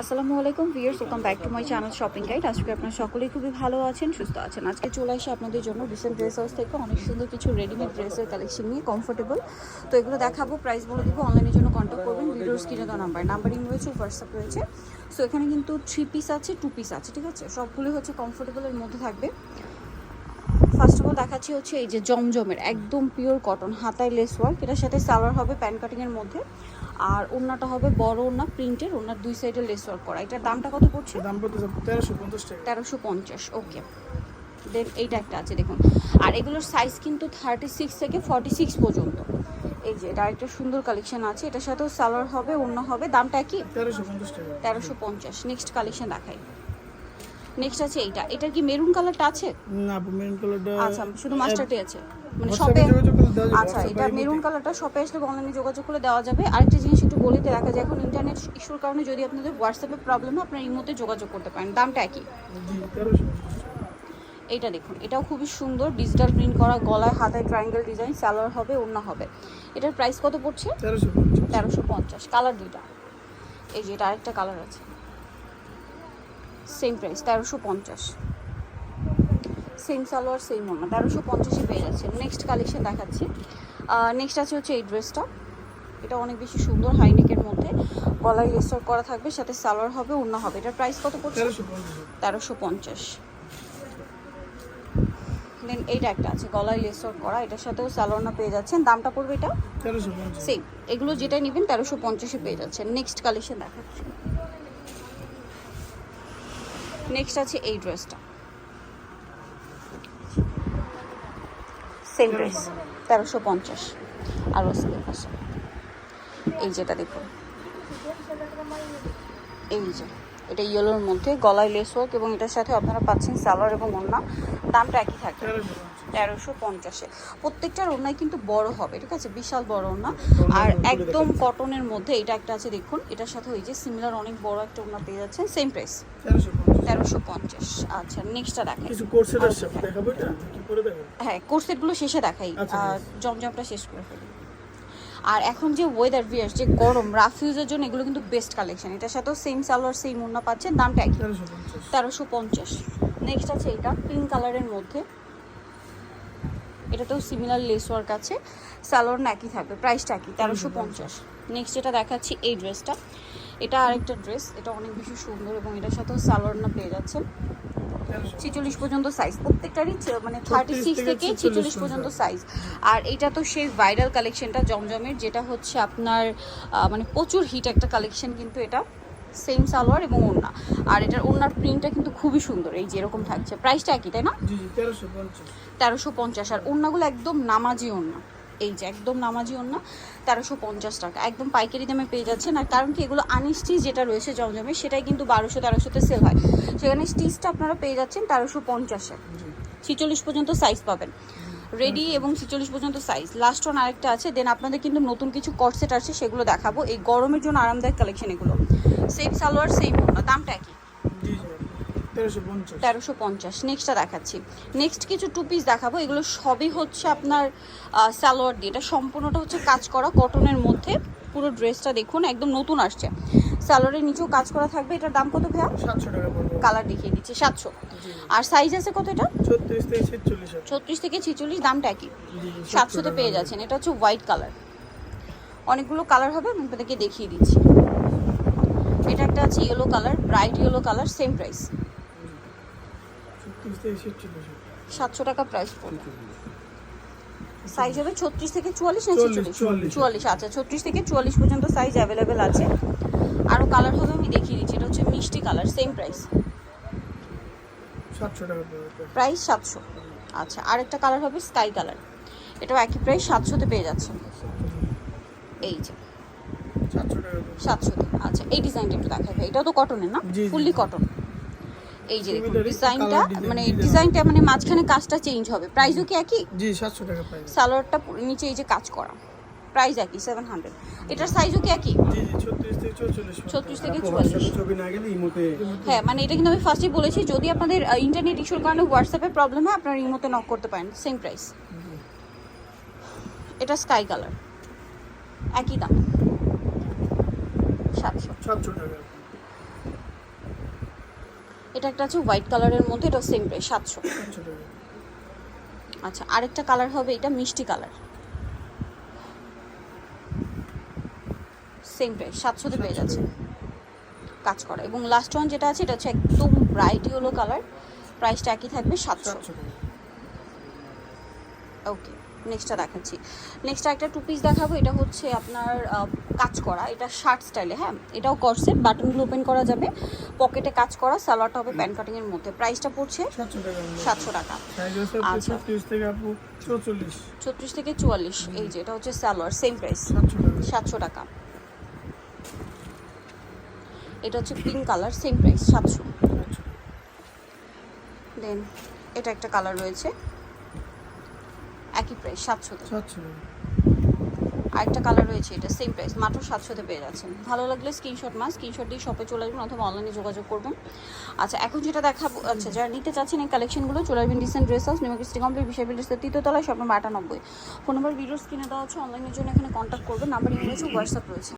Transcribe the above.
আসসালামু আলাইকুম viewers welcome back to my channel shopping guide আজকে আপনারা সকলেই খুবই ভালো আছেন, সুস্থ আছেন। আজকে চলে আসে আপনাদের জন্য রিসেন্ট ড্রেস হাউস থেকে। অনেক সুন্দর কিছু রেডিমেড ড্রেসের কালেকশন নিয়ে কমফোর্টেবল তো এগুলো দেখাবো প্রাইস বলে দিব অনলাইনের জন্য কন্ট্যাক্ট করবেন। ভিডিওর স্ক্রিনে দেওয়া নাম্বার নাম্বারিং রয়েছে হোয়াটসঅ্যাপ রয়েছে। সো এখানে কিন্তু থ্রি পিস আছে টু পিস আছে, ঠিক আছে? সবগুলোই হচ্ছে কমফোর্টেবলের মধ্যে থাকবে। ফার্স্ট অফ অল দেখাচ্ছি হচ্ছে এই যে জমজমের, একদম পিওর কটন হাতায় লেস ওয়ার্ক এটার সাথে সালোয়ার হবে, প্যান্ট কাটিংয়ের মধ্যে। আর ওড়নাটা হবে বড় ওড়না প্রিন্টের ওড়নার দুই সাইডে লেস ওয়ার্ক করা। এটার দামটা কত পড়ছে? দাম পড়তেছে তেরোশো পঞ্চাশ টাকা। তেরোশো পঞ্চাশ ওকে দেন এইটা একটা আছে দেখুন। আর এগুলোর সাইজ কিন্তু থার্টি সিক্স থেকে ফর্টি সিক্স পর্যন্ত। এই যে এটা একটা সুন্দর কালেকশন আছে। এটার সাথেও সালোয়ার হবে অন্য হবে। দামটা কি? তেরোশো পঞ্চাশ নেক্সট কালেকশন দেখাই। নেক্সট আছে এইটা। এটা কি মেরুন কালারটা আছে? না মেরুন কালারটা আচ্ছা শুধু মাস্টারটি আছে। মানে শপে আচ্ছা এটা মেরুন কালারটা শপে আসলে অনলাইনে যোগাযোগ করে দেওয়া যাবে। আরেকটা জিনিস একটু বলে দিতে দেখা যায় এখন ইন্টারনেট ইস্যুর কারণে যদি আপনাদের হোয়াটসঅ্যাপে প্রবলেম হয় আপনার ইমোতে যোগাযোগ করতে পারেন। দামটা একই। এইটা দেখুন এটাও খুবই সুন্দর ডিজিটাল প্রিন্ট করা গলায় হাতায় ট্রায়াঙ্গেল ডিজাইন সালোয়ার হবে অন্য হবে। এটার প্রাইস কত পড়ছে? তেরোশো পঞ্চাশ। কালার দুইটা। এই যে এটা আরেকটা কালার আছে। সেম প্রাইস তেরোশো পঞ্চাশ। সেম সালোয়ার সেম ওনা তেরোশো পঞ্চাশে পেয়ে যাচ্ছে। নেক্সট কালেকশন দেখাচ্ছি। নেক্সট আছে হচ্ছে এই ড্রেসটা এটা অনেক বেশি সুন্দর হাইনেকের মধ্যে। গলায় লেস্টার করা থাকবে সাথে সালোয়ার হবে অন্য হবে। এটার প্রাইস কত পড়ছে? তেরোশো পঞ্চাশ। দেন এইটা একটা আছে গলায় লেসর করা। এটার সাথেও সালোয়ারনা পেয়ে যাচ্ছেন। দামটা পড়বে এটা? সেম এগুলো যেটা নেবেন তেরোশো পঞ্চাশে পেয়ে যাচ্ছেন। নেক্সট কালেকশন দেখাচ্ছি। নেক্সট আছে এই ড্রেসটা সেম ড্রেস তেরোশো পঞ্চাশ। আর আছে। পাশে এই যেটা দেখুন। এই যে, এটা ইয়েলোর মধ্যে, গলায় লেস ওয়ার্ক এবং এটার সাথে আপনারা পাচ্ছেন সালোয়ার এবং ওড়না। দামটা একই থাকবে তেরোশো পঞ্চাশ। প্রত্যেকটার ওড়নায় কিন্তু বড় হবে, ঠিক আছে? বিশাল বড় ওড়না। আর একদম কটনের মধ্যে এটা একটা আছে, দেখুন। এটার সাথে ওই যে সিমিলার অনেক বড় একটা ওড়না পেয়ে যাচ্ছেন সেম প্রাইস তেরোশো পঞ্চাশ। আচ্ছা নেক্সটটা দেখাই। কিছু কোর্সের আসছে দেখাবো এটা? কি করে দেখাবো? হ্যাঁ কোর্সেটগুলো শেষে দেখাই। আচ্ছা, আর জমজমটা শেষ করে ফেলি। আর এখন যে ওয়েদার ভিয়ার্স যে গরম রাফ ইউজের জন্য এগুলো কিন্তু বেস্ট কালেকশন এটার সাথেও সেম সালোয়ার সেম ওড়না পাচ্ছেন দামটা একই। তেরোশো পঞ্চাশ। নেক্সট আছে এটা পিঙ্ক কালারের মধ্যে। এটাতেও সিমিলার লেস ওয়ার্ক আছে। সালোয়ার একই থাকবে প্রাইসটা একই তেরোশো পঞ্চাশ। নেক্সট যেটা দেখাচ্ছি এই ড্রেসটা এটা আরেকটা ড্রেস এটা অনেক বেশি সুন্দর এবং এটার সাথেও সালোয়ার না পেয়ে যাচ্ছেন। ছিচল্লিশ পর্যন্ত সাইজ প্রত্যেকটারই মানে থার্টি সিক্স থেকে থেকে 46 ছিচল্লিশ পর্যন্ত। সাইজ আর এটা তো সেই ভাইরাল কালেকশনটা জমজমের যেটা হচ্ছে আপনার মানে প্রচুর হিট একটা কালেকশন কিন্তু এটা। সেম সালোয়ার এবং ওড়না। আর এটার ওড়নার প্রিন্টটা কিন্তু খুবই সুন্দর এই যে এরকম থাকছে। প্রাইসটা একই তাই না? তেরোশো পঞ্চাশ। আর ওড়নাগুলো একদম নামাজি ওড়না। এই যে একদম নামাজি ওড়না তেরোশো পঞ্চাশ টাকা। একদম পাইকারি দামে পেয়ে যাচ্ছেন। আর কারণ কি এগুলো আনস্টিচ যেটা রয়েছে জমজমে সেটাই কিন্তু বারোশো তেরোশোতে সেল হয়। সেখানে স্টিচটা আপনারা পেয়ে যাচ্ছেন তেরোশো পঞ্চাশে ছিচল্লিশ পর্যন্ত সাইজ পাবেন। রেডি এবং ছিচল্লিশ পর্যন্ত সাইজ লাস্ট ওয়ান আরেকটা আছে। দেন আপনাদের কিন্তু নতুন কিছু কটসেট আছে সেগুলো দেখাবো। এই গরমের জন্য আরামদায়ক কালেকশন এগুলো। সেম সালোয়ার সেম দামটা একই? জি। তেরোশো পঞ্চাশ। নেক্সটটা দেখাচ্ছি। নেক্সট কিছু টু পিস দেখাবো। এগুলো সবই হচ্ছে আপনার সালোয়ার দিয়ে। এটা সম্পূর্ণটা হচ্ছে কাজ করা কটনের মধ্যে। পুরো ড্রেসটা দেখুন একদম নতুন আসছে। সালোয়ারের নিচেও কাজ করা থাকবে। এটার দাম কত ভাইয়া? সাতশো টাকা কালার দেখিয়ে দিচ্ছি সাতশো। আর সাইজ আছে কত এটা? ছত্রিশ থেকে ছেচল্লিশ দামটা একই। সাতশোতে পেয়ে যাচ্ছেন। এটা হচ্ছে হোয়াইট কালার অনেকগুলো কালার হবে আমি আপনাদেরকে দেখিয়ে দিচ্ছি। এটা একটা আছে yellow colour bright yellow colour same price সাতশো টাকা প্রাইস পড়বে। সাইজ হবে ছত্রিশ থেকে চুয়াল্লিশ না ছেচল্লিশ? চুয়াল্লিশ। আচ্ছা ছত্রিশ থেকে চুয়াল্লিশ পর্যন্ত সাইজ অ্যাভেলেবেল আছে। আরও কালার হবে আমি দেখিয়ে দিচ্ছি এটা হচ্ছে মিষ্টি কালার সেম প্রাইস প্রাইস সাতশো। আচ্ছা আরেকটা কালার হবে স্কাই কালার এটাও একই প্রাইস সাতশোতে পেয়ে যাচ্ছে এই যে। সাতশোতে। আচ্ছা এই ডিজাইনটা একটু দেখাবে এটাও তো কটনের না? ফুললি কটন এই যে দেখুন ডিজাইনটা মানে ডিজাইনটা মানে মাঝখানে কাজটা চেঞ্জ হবে। প্রাইসও কি একই? জি সাতশো টাকা পাই সালোয়ারটা নিচে এই যে কাজ করা। প্রাইস একই সেভেন হান্ড্রেড এটার সাইজও কি একই? ছত্রিশ থেকে চৌচল্লিশ 36 থেকে 44 হোয়াটসঅ্যাপে ছবি না গেলে ইমোতে হ্যাঁ মানে এটা কিন্তু আমি ফার্স্টেই বলেছি যদি আপনাদের ইন্টারনেট ইস্যুর কারণে হোয়াটসঅ্যাপে প্রবলেম হয় আপনারা ইমোতে নক করতে পারেন সেম প্রাইস এটা স্কাই কালার একই দাম। সাতশো। সাতশো টাকা। এটা একটা আছে হোয়াইট কালারের মধ্যে এটা সেম প্রাইস সাতশো। আচ্ছা আরেকটা কালার হবে এটা মিষ্টি কালার সেম প্রাইস সাতশোতে পেয়ে যাচ্ছে। কাজ করা। এবং লাস্ট ওয়ান যেটা আছে এটা হচ্ছে একদম ব্রাইট ইয়েলো কালার প্রাইসটা একই থাকবে সাতশো। ওকে নেক্সটটা দেখাচ্ছি। নেক্সট একটা টু পিস দেখাবো। এটা হচ্ছে আপনার কাজ করা। এটা শার্ট স্টাইলে হ্যাঁ? এটাও করসেট বাটনগুলো ওপেন করা যাবে। পকেটে কাজ করা সালোয়ারটা হবে প্যান্ট কাটিংয়ের মধ্যে। প্রাইসটা পড়ছে সাতশো টাকা। আছে আচ্ছা। ছত্রিশ থেকে ছত্রিশ চুয়াল্লিশ। এই যে এটা হচ্ছে সালোয়ার সেম প্রাইস সাতশো টাকা। এটা হচ্ছে পিঙ্ক কালার সেম প্রাইস সাতশো। সাতশো দেন এটা একটা কালার রয়েছে। একই প্রাইস সাতশো টাকা আরেকটা কালার রয়েছে এটা সেম প্রাইস মাত্র সাতশোতে পেয়ে যাচ্ছেন। ভালো লাগলে স্ক্রিনশট মাস স্ক্রিনশট দিয়ে শপে চলে আসবেন অথবা অনলাইনে যোগাযোগ করবেন। আচ্ছা এখন যেটা দেখাবো আচ্ছা যারা নিতে চাচ্ছেন এই কালেকশনগুলো চলে আসবেন decent dress house new Krishti complex Bishal বিল্ডার্সের তৃতীয়তলায় শপ নম্বর আটানব্বই। ফোন নম্বর ভিডিও স্ক্রিনে দেওয়া আছে অনলাইনের জন্য এখানে কন্ট্যাক্ট করবেন নাম্বার আছে হোয়াটসঅ্যাপ রয়েছে।